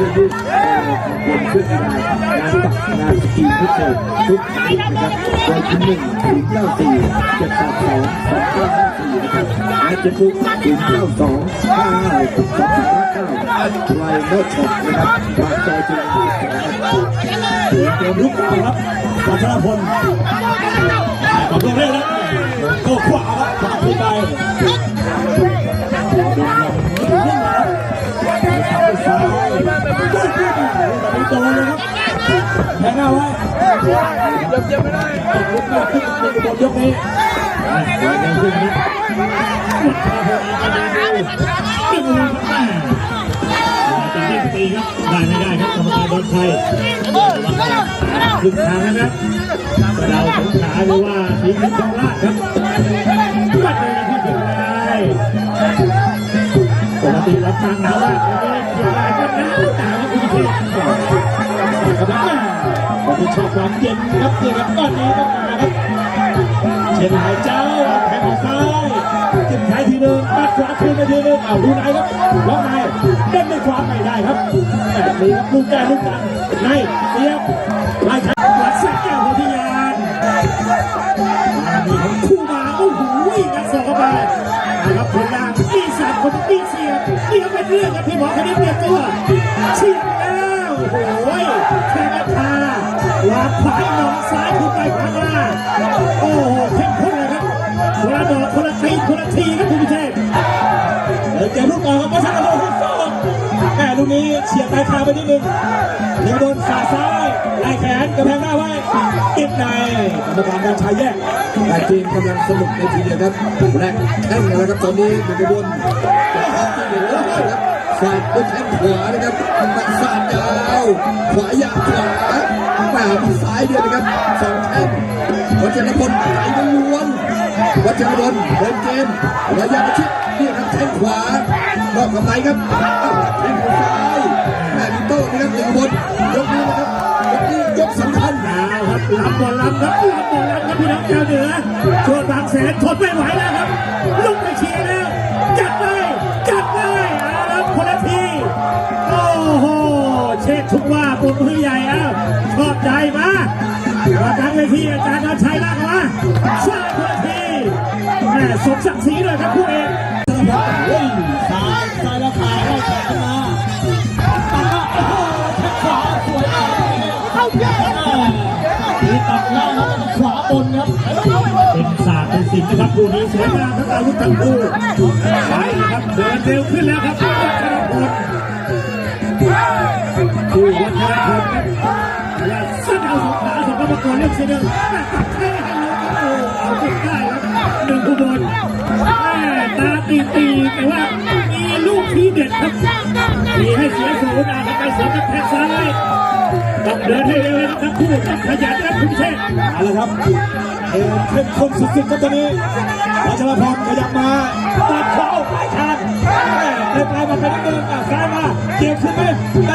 พื่อยืดคนขึ้นได้งานตักงานสกีพิเศษทุกชนิดนะครับรายที่หนึ่งถึงเก้าสี่เจ็ดแปดสองสองเก้าห้าสี่นะครับและเจ็ดทุกถึงเก้าสองห้าห้าหกสองสี่ห้าเก้าไรโนตช็อปนะครับปากซอยจุฬาสองนะครับเกมลุกครับวัชรพล แทงหน้าไว้เจ็บเจ็บไม่ได้ลุกมาขึ้นบนยกนี้เร็วขึ้นนะจะเล่นตีครับได้ไม่ได้ครับกรรมการบอลไทยดึงทางแล้วครับเราสงขาหรือว่าทีมพิจารณาครับวัดเลยที่ถึงได้ปกติเราฟังหนาวว่าวันนี้เกี่ยวอะไรกันนะหนาวคุณเชษครับ ผมที่ชอบความเย็นครับเกี่ยวกับตอนนี้ต้องมาครับเชียนหายเจ้าแทงซ้ายจิ้มท้ายทีนึงปัดขวาคืนไปทีนึงเอาดูไหนครับล็อกในเด้นด้วยขวาไม่ได้ครับแบบนี้ครับลูกแก้ลูกกันในเสียบไล่ชัดวัดสักแก้วพิยานมาดีของคู่มาโอ้โหนักสองเข้าไปนะครับผลงานอีสานคนอีเสียบเรียกเป็นเรื่องครับพี่หมอคนนี้เปลี่ยนตัวเฉียบแล้วโอ้โหแข่ง ราคาวางขวายมองซ้ายขึ้นไปข้างหน้าโอ้โหเข้มข้นเลยครับคนละดอกคนละทีคนละทีครับคุณพิเชษเดินเกมลูกออครับมาสักกระโดดขึ้นฟองแม่ลูกนี้เฉียดปลายคาไปนิดนึงเลี้ยงบนฝ่าซ้ายไล่แขนกระแพงหน้าไว้ติดในกรรมการการชายแยกแต่ทีมกำลังสนุกในทีเดียวครับแรกแข้งแล้วครับตอนนี้เป็นกระบวนที่เดือดร้อนครับ สาดด้วยแข้งขวานะครับตัดสาดยาวขวายาวขวาแหม่มีซ้ายเดียวนะครับสองแข้งวัชรพลไหลล้วนวัชรพลเดินเกมระยะประชิดนี่ครับแข้งขวานอกกับไหนครับแข้งซ้ายแม่มีโต้นะครับหนึ่งบนยกนี้นะครับยกนี้ยกสำคัญเอาครับลำบบอลลำครับลำบบอลลำครับพี่น้องชาวเหนือชวนบางแสนทนไม่ไหวแล้วครับ กว่มมือใหญ่เอ้าชอบใจมามาดังเลยที่อาจารย์นชัยลากมาสร้างคนทีแม่สมศักดิ์ศรีเลยครับผู้เอกเฮ้ยซ้ายซ้ายแล้วขาให้แขนมาตัดมาโอ้โหแข้งขวาสวยมากเข้าเยอะมีตัดล่างครับขวาบนครับเป็นศาสตร์เป็นศิลป์นะครับคู่นี้สวยงามทั้งอาวุธทั้งคู่ไปครับเดินเร็วขึ้นแล้วครับ ขาสองกรรมกเลือกเสนอตัดให้ให้ลงโอ้เอาขึ้นได้ครับหนึ่งคู่บนแม่ตาตีตีแต่ว่ามีลูกที่เด็ดครับมีให้เสียศูนย์อะทำไปสวนกับแทงซ้ายต้องเดินให้เร็วนะครับคู่ต้องขยันนะคุณเชษฐ์เอาละครับเออเข้มข้นสุดๆครับตอนนี้รัชรพรขยับมาตัดเขวาออกปลายคางแม่เดินปลายมาเป็นนิดนึงอะซ้ายมาเกี่ยวขึ้นไห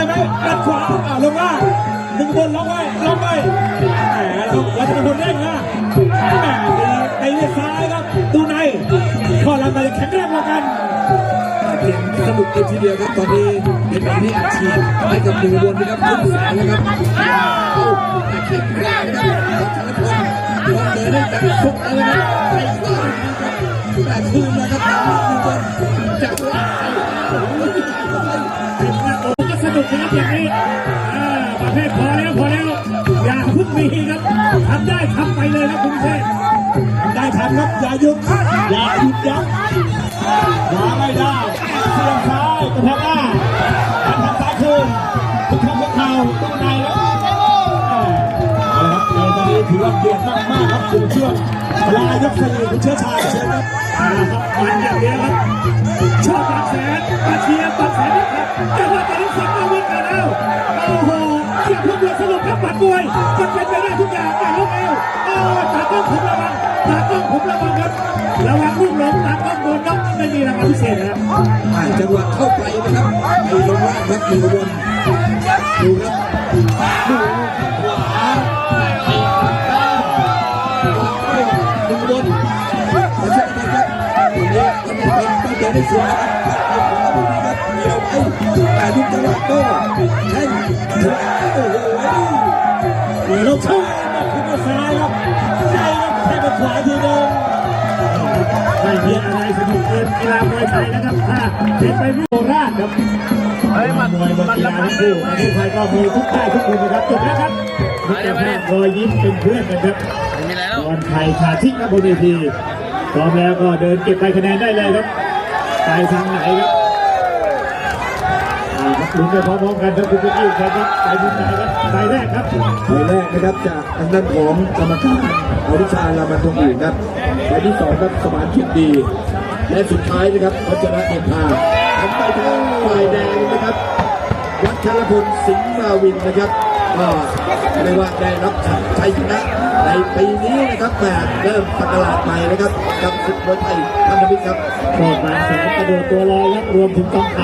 หนึ่งบนล็อกไว้ล็อกไว้แหมแล้วรัชรพลเด้งนะแหมตีตีด้วยซ้ายครับตูในข้อหลังมันจะแข็งแรงกว่ากันเกมสนุกเลยทีเดียวครับตอนนี้เป็นแบบนี้อาชีพให้กับหนึ่งบนนะครับขึ้นแสนนะครับโอ้อาชีพแรกนะครับของชลพลต้องเดินให้จับซุกแล้วนะครับไปขวาแต่คืนนะครับทางหนึ่งบนจับไว้ถึงนะโอ้ก็สนุกนะครับอย่างนี้อ่าประ เภทพอแล้วพอแล้วอย่าเพึ่งมีครับทำได้ทำไปเลยนะคุณเชษฐ์ได้ทันครับอย่าหยุดอย่าหยุดยั้งขวาไม่ได้เสียงซ้ายกระแทกหน้าหันทางซ้ายคืนทุกครั้งทุกคราวตู้ในแล้วเอาละครับในตอนนี้ถือว่าเดือดมากมากๆครับถึงช่วงปลายยกสี่คุณเชื้อชาญเชิญครับอ่าครับมันอย่างเดียวครับชอบบางแสนมาเชียร์บางแสนนะครับแต่ว่าตอนนี้สัง อย่าเพิ่งด่วนสรุปครับบัดมวยมันเป็นไปได้ทุกอย่างแต่ลูกเอวโอ้ตากล้องผมระวังตากล้องผมระวังครับระวังลูกหลงตากล้องโดนน็อกไม่มีรางวัลพิเศษนะครับอ่าจังหวะเข้าไปนะครับไปลงล่างครับหนึ่บนดูครับดูขวาหนึ่งบนมาเช็คกันครับตรงนี้มันเป็นต้องเดินให้สวยนะครับ ขวาพวกนี้ครับเดี่ยวไปแต่ลูกจังหวะโต้ขวาโอ้โหเดี๋ยวเราเข้ามาขึ้นมาซ้ายครับใจครับแค่มาขวาทีเดิมไม่มีอะไรสนุกเกินกีฬามวยไทยนะครับถ้าเป็นไปที่โคราชครับมวยบนกีฬาทั้งคู่ประเทศไทยก็มีทุกค่าทุกคนนะครับจบแล้วครับมิตรภาพรอยยิ้มเป็นเพื่อนกันครับมีอะไรแล้วบอลไทยขาทิ้งครับบนเวทีพร้อมแล้วก็เดินเก็บไปคะแนนได้เลยครับ ไปทางไหนครับ ครับลุ้นไปพร้อมๆกันครับคุณผู้ชมครับไปมุมไหนครับไปแรกครับใบแรกนะครับจากทางด้านของกรรมการอวิชาลามันตรงอื่นครับใบที่สองครับสมานคิดดี และสุดท้ายนะครับวัชระเดชพาทำไปทางฝ่ายแดงนะครับวัชรพลสิงห์มาวินนะครับก็เรียกว่าได้รับชัยชนะในปีนี้นะครับแบบเริ่มตลาดใหม่นะครับกับศึกมวยไทยพันธมิตรครับโคตรบางแสนกระโดดตัวลอยครับรวมถึงกองทัพ